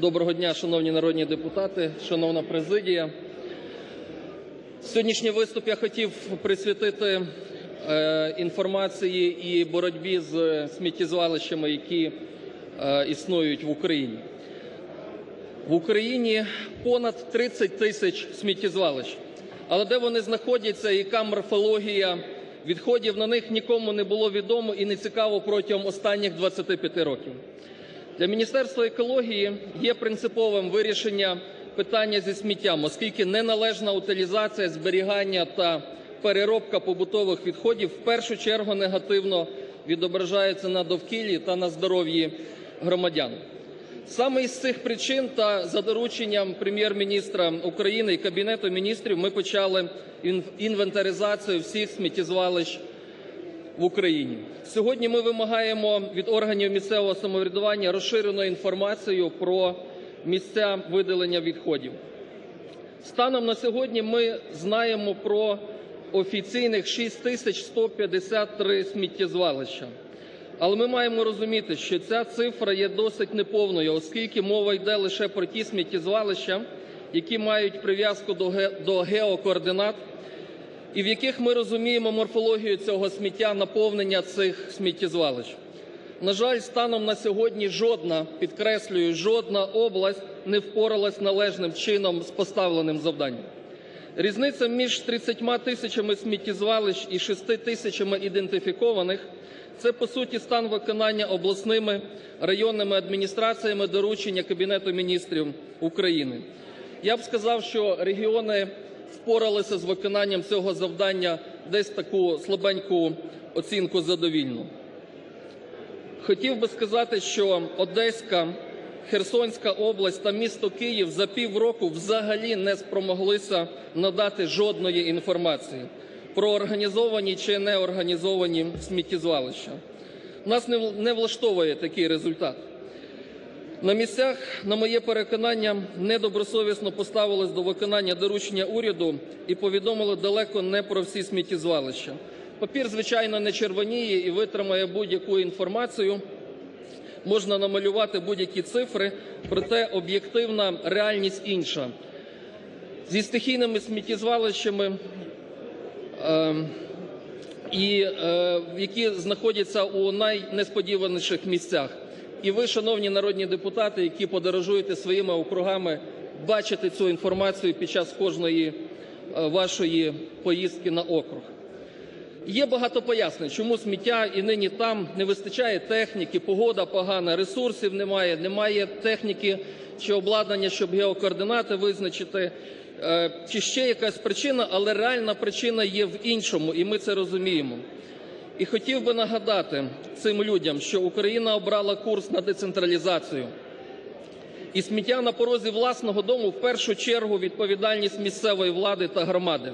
Доброго дня, шановні народні депутати, шановна президія. Сьогоднішній виступ я хотів присвятити е, інформації і боротьбі з сміттєзвалищами, які е, існують в Україні. В Україні понад 30 тисяч сміттєзвалищ. Але де вони знаходяться, яка морфологія відходів на них нікому не було відомо і не цікаво протягом останніх 25 років. Для Міністерства екології є принциповим вирішення питання зі сміттям, оскільки неналежна утилізація, зберігання та переробка побутових відходів в першу чергу негативно відображається на довкіллі та на здоров'ї громадян. Саме із цих причин та за дорученням Прем'єр-міністра України і Кабінету Міністрів ми почали інвентаризацію всіх сміттєзвалищ в Україні. Сьогодні ми вимагаємо від органів місцевого самоврядування розширену інформацію про місця видалення відходів. Станом на сьогодні ми знаємо про офіційних 6153 сміттєзвалища. Але ми маємо розуміти, що ця цифра є досить неповною, оскільки мова йде лише про ті сміттєзвалища, які мають прив'язку до геокоординат і в яких ми розуміємо морфологію цього сміття, наповнення цих сміттєзвалищ. На жаль, станом на сьогодні жодна, підкреслюю, жодна область не впоралась належним чином з поставленим завданням. Різниця між 30 тисячами сміттєзвалищ і 6 тисячами ідентифікованих – це по суті стан виконання обласними, районними адміністраціями доручення Кабінету Міністрів України. Я б сказав, що регіони впоралися з виконанням цього завдання десь таку слабеньку оцінку задовільну. Хотів би сказати, що Одеська, Херсонська область та місто Київ за півроку взагалі не спромоглися надати жодної інформації про організовані чи неорганізовані сміттєзвалища. Нас не влаштовує такий результат. На місцях, на моє переконання, недобросовісно поставились до виконання доручення уряду і повідомили далеко не про всі сміттєзвалища. Папір, звичайно, не червоніє і витримає будь-яку інформацію, можна намалювати будь-які цифри, проте об'єктивна реальність інша. Зі стихійними сміттєзвалищами, які знаходяться у найнесподіваніших місцях. І ви, шановні народні депутати, які подорожуєте своїми округами, бачите цю інформацію під час кожної вашої поїздки на округ. Є багато пояснень, чому сміття і нині там не вистачає техніки, погода погана, ресурсів немає, немає техніки чи обладнання, щоб геокоординати визначити, чи ще якась причина, але реальна причина є в іншому, і ми це розуміємо. І хотів би нагадати цим людям, що Україна обрала курс на децентралізацію. І сміття на порозі власного дому в першу чергу відповідальність місцевої влади та громади.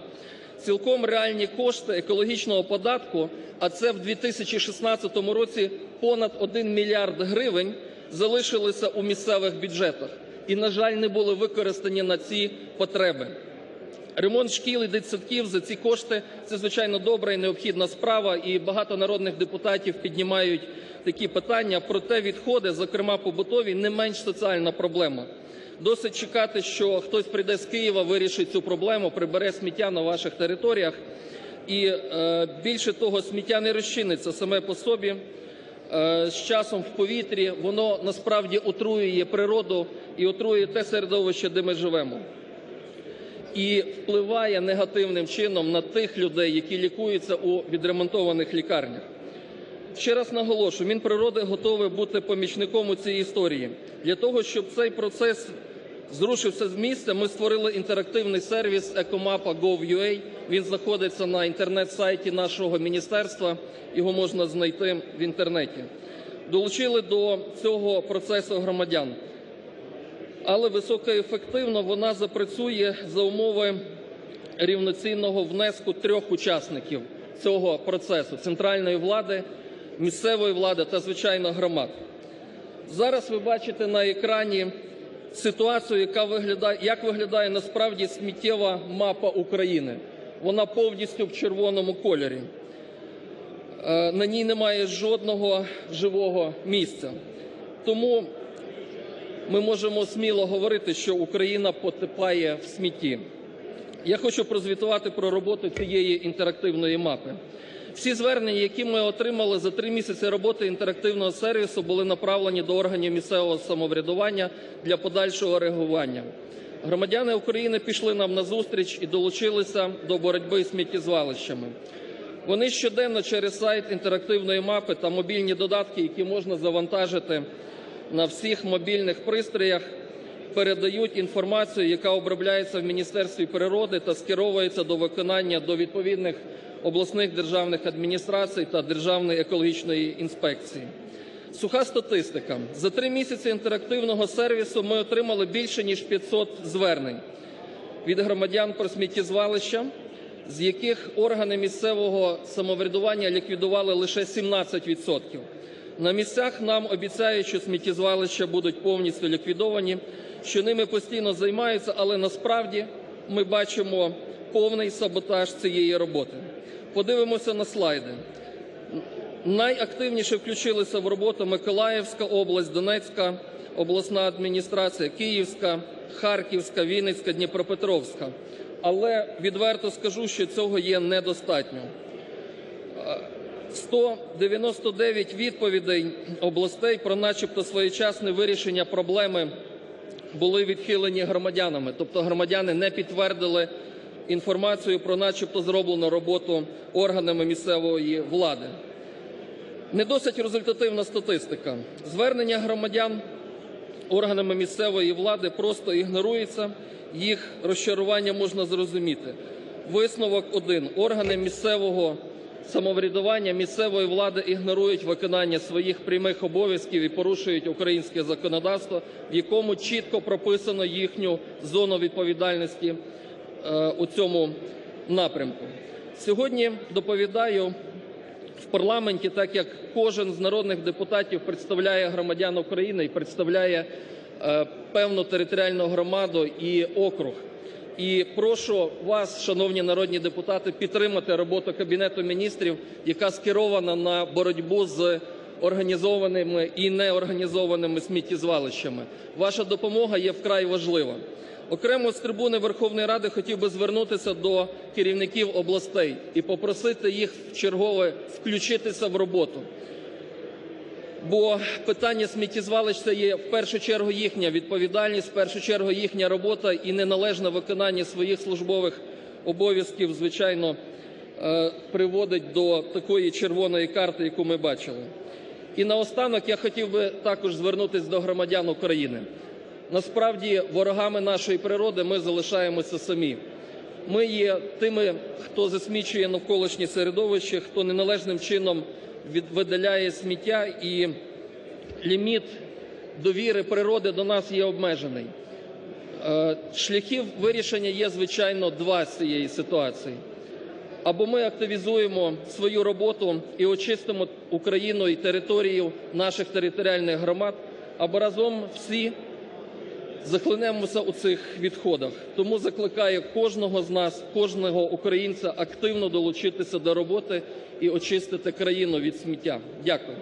Цілком реальні кошти екологічного податку, а це в 2016 році понад 1 мільярд гривень, залишилися у місцевих бюджетах і, на жаль, не були використані на ці потреби. Ремонт шкіл і дитсадків за ці кошти – це, звичайно, добра і необхідна справа, і багато народних депутатів піднімають такі питання. Проте відходи, зокрема побутові, не менш соціальна проблема. Досить чекати, що хтось прийде з Києва, вирішить цю проблему, прибере сміття на ваших територіях. І більше того, сміття не розчиниться саме по собі. З часом в повітрі воно насправді отруює природу і отруює те середовище, де ми живемо і впливає негативним чином на тих людей, які лікуються у відремонтованих лікарнях. Ще раз наголошую, Мінприроди готовий бути помічником у цій історії. Для того, щоб цей процес зрушився з місця, ми створили інтерактивний сервіс Ecomapa.gov.ua, він знаходиться на інтернет-сайті нашого міністерства, його можна знайти в Інтернеті. Долучили до цього процесу громадян але високоефективно вона запрацює за умови рівноцінного внеску трьох учасників цього процесу: центральної влади, місцевої влади та, звичайно, громад. Зараз ви бачите на екрані ситуацію, яка виглядає, як виглядає насправді сміттєва мапа України. Вона повністю в червоному кольорі. На ній немає жодного живого місця. Тому ми можемо сміло говорити, що Україна потопає в смітті. Я хочу прозвітувати про роботу цієї інтерактивної мапи. Всі звернення, які ми отримали за три місяці роботи інтерактивного сервісу, були направлені до органів місцевого самоврядування для подальшого реагування. Громадяни України пішли нам назустріч і долучилися до боротьби з сміттєзвалищами. Вони щоденно через сайт інтерактивної мапи та мобільні додатки, які можна завантажити на всіх мобільних пристроях, передають інформацію, яка обробляється в Міністерстві природи та скеровується до виконання до відповідних обласних державних адміністрацій та Державної екологічної інспекції. Суха статистика. За три місяці інтерактивного сервісу ми отримали більше ніж 500 звернень від громадян про сміттєзвалища, з яких органи місцевого самоврядування ліквідували лише 17 відсотків. На місцях нам обіцяють, що сміттєзвалища будуть повністю ліквідовані, що ними постійно займаються, але насправді ми бачимо повний саботаж цієї роботи. Подивимося на слайди. Найактивніше включилися в роботу Миколаївська область, Донецька обласна адміністрація, Київська, Харківська, Вінницька, Дніпропетровська. Але відверто скажу, що цього є недостатньо. 199 відповідей областей про начебто своєчасне вирішення проблеми були відхилені громадянами, тобто громадяни не підтвердили інформацію про начебто зроблену роботу органами місцевої влади. Не досить результативна статистика. Звернення громадян органами місцевої влади просто ігнорується, їх розчарування можна зрозуміти. Висновок один. Органи місцевого самоврядування, місцевої влади ігнорують виконання своїх прямих обов'язків і порушують українське законодавство, в якому чітко прописано їхню зону відповідальності у цьому напрямку. Сьогодні доповідаю в парламенті, так як кожен з народних депутатів представляє громадян України і представляє певну територіальну громаду і округ. І прошу вас, шановні народні депутати, підтримати роботу Кабінету Міністрів, яка скерована на боротьбу з організованими і неорганізованими сміттєзвалищами. Ваша допомога є вкрай важлива. Окремо з трибуни Верховної Ради хотів би звернутися до керівників областей і попросити їх вчергове включитися в роботу. Бо питання сміттєзвалищ – це є в першу чергу їхня відповідальність, в першу чергу їхня робота і неналежне виконання своїх службових обов'язків, звичайно, приводить до такої червоної карти, яку ми бачили. І наостанок я хотів би також звернутися до громадян України. Насправді ворогами нашої природи ми залишаємося самі. Ми є тими, хто засмічує навколишнє середовище, хто неналежним чином видаляє сміття, і ліміт довіри природи до нас є обмежений. Шляхів вирішення є, звичайно, два з цієї ситуації. Або ми активізуємо свою роботу і очистимо Україну і територію наших територіальних громад, або разом всі захлинемося у цих відходах. Тому закликаю кожного з нас, кожного українця активно долучитися до роботи і очистити країну від сміття. Дякую.